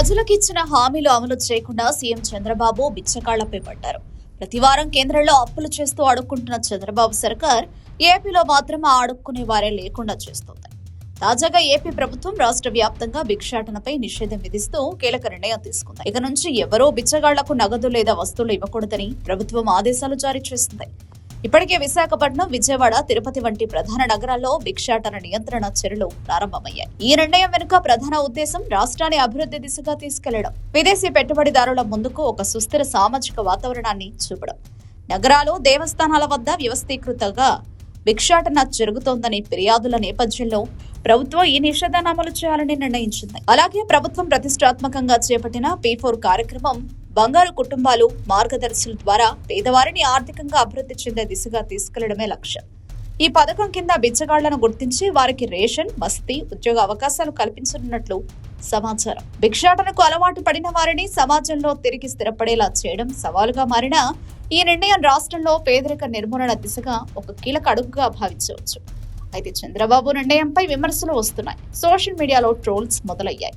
ప్రజలకు ఇచ్చిన హామీలు అమలు చేయకుండా సీఎం చంద్రబాబు బిచ్చకాళ్ళపై పడ్డారు. ప్రతివారం కేంద్రంలో అప్పులు చేస్తూ అడుక్కుంటున్న చంద్రబాబు సర్కార్ ఏపీలో మాత్రం ఆ అడుక్కునే వారే లేకుండా చేస్తోంది. తాజాగా ఏపీ ప్రభుత్వం రాష్ట్ర వ్యాప్తంగా భిక్షాటనపై నిషేధం విధిస్తూ కీలక నిర్ణయం తీసుకుంది. ఇక నుంచి ఎవరో బిచ్చగాళ్ళకు నగదు లేదా వస్తువులు ఇవ్వకూడదని ప్రభుత్వం ఆదేశాలు జారీ చేసింది. ఇప్పటికే విశాఖపట్నం విజయవాడ తిరుపతి వంటి ప్రధాన నగరాల్లో భిక్షాటన నియంత్రణ చర్యలు ప్రారంభమయ్యాయి. ఈ నిర్ణయం వెనుక ప్రధాన ఉద్దేశం రాష్ట్రాన్ని అభివృద్ధి దిశగా తీసుకెళ్ళడం. విదేశీ పెట్టుబడిదారుల ముందుకు ఒక సుస్థిర సామాజిక వాతావరణాన్ని చూపడం. నగరాలు దేవస్థానాల వద్ద వ్యవస్థీకృతంగా భిక్షాటన జరుగుతోందని ఫిర్యాదుల నేపథ్యంలో ప్రభుత్వం ఈ నిషేధాన్ని అమలు చేయాలని నిర్ణయించింది. అలాగే ప్రభుత్వం ప్రతిష్టాత్మకంగా చేపట్టిన పీ ఫోర్ కార్యక్రమం బంగారు కుటుంబాలు మార్గదర్శుల ద్వారా పేదవారిని ఆర్థికంగా అభివృద్ధి చెందే దిశగా తీసుకెళ్ళడమే లక్ష్యం. ఈ పథకం కింద బిచ్చగాళ్ళను గుర్తించి వారికి రేషన్ వసతి ఉద్యోగ అవకాశాలు కల్పించనున్నట్లు సమాచారం. భిక్షాటనకు అలవాటు పడిన వారిని సమాజంలో తిరిగి స్థిరపడేలా చేయడం సవాలుగా మారిన ఈ నిర్ణయం రాష్ట్రంలో పేదరిక నిర్మూలన దిశగా ఒక కీలక అడుగుగా భావించవచ్చు. అయితే చంద్రబాబు నిర్ణయంపై విమర్శలు వస్తున్నాయి. సోషల్ మీడియాలో ట్రోల్స్ మొదలయ్యాయి.